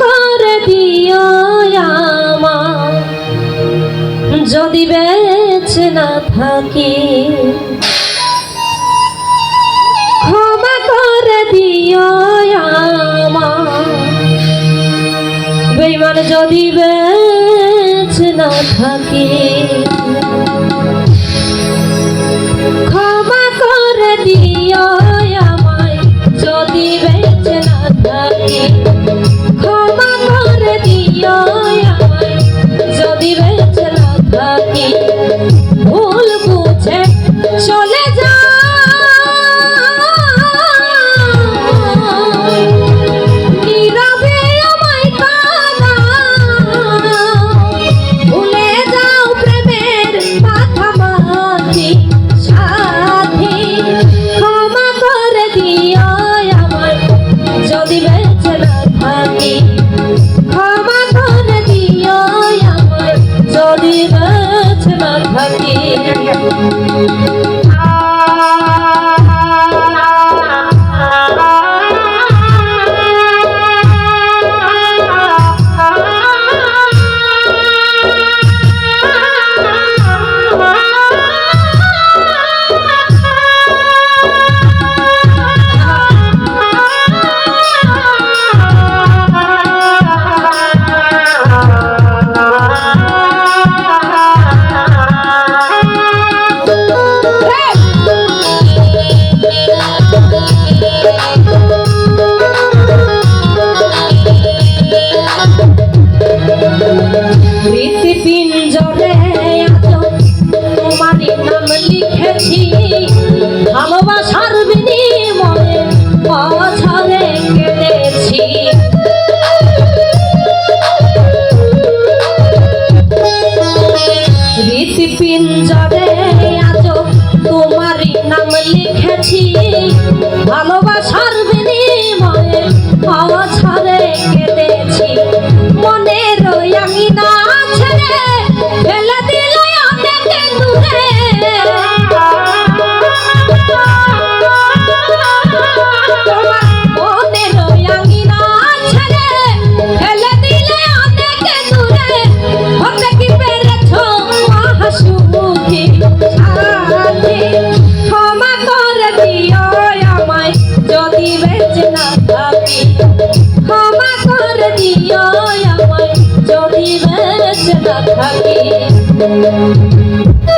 করে দিও যদি বেঁচে না থাকি, ক্ষমা করে দিও বেইমান, যদি বেঁচে না থাকি, ক্ষমা করে দিও যদি বেঁচে না থাকি করে ভালোবাসার বিনিময়ে অঝরে কেটেছি। মনের আমি না ছেড়ে ফেলে দিলে অনেক দূরে। Thank you.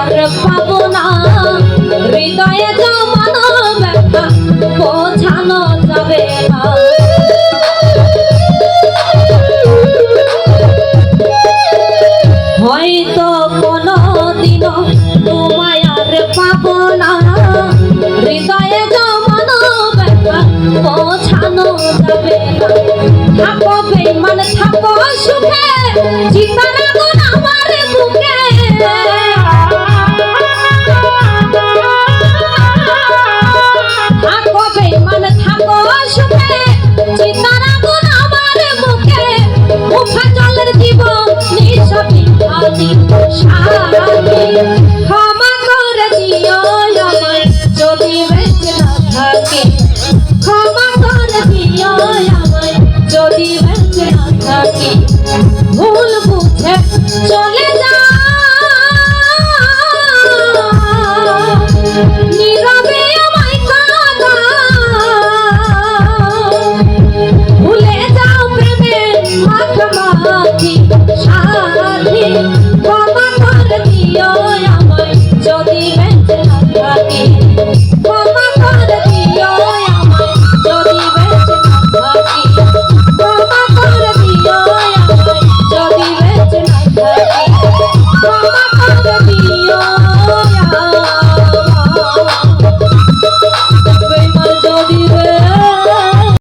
Pablo, Pablo, Pablo. ক্ষমা করে দিও আমায় চলে